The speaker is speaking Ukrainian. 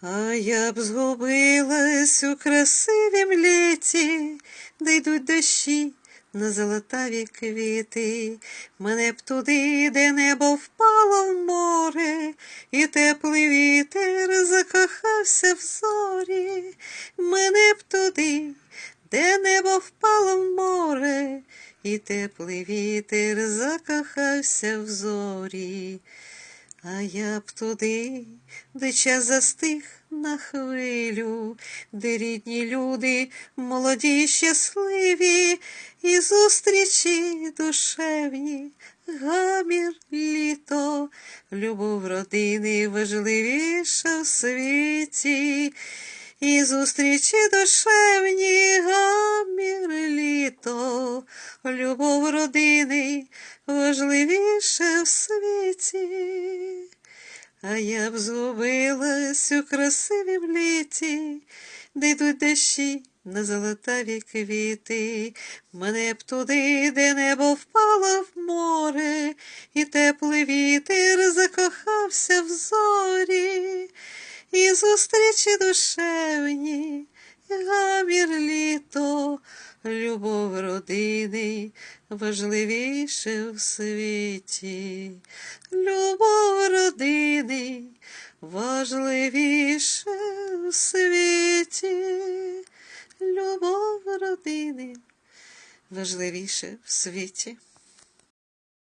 А я б згубилась у красивім літі, де йдуть дощі на золотаві квіти. Мене б туди, де небо впало в море, і теплий вітер закохався в зорі. Мене б туди, де небо впало в море, і теплий вітер закохався в зорі. А я б туди, де час застиг на хвилю, де рідні люди, молоді й щасливі, і зустрічі душевні, гамір літо, любов родини важливіша в світі, і зустрічі душевні, гамір літо, любов родини важливіше в світі. А я б згубилась у красивім літі, де йдуть дощі на золотаві квіти. Мене б туди, де небо впало в море, і теплий вітер закохався в зорі, і зустрічі душевні, гамір літо, любов родини важливіше в світі, любов родини світі, любов родини важливіше в світі.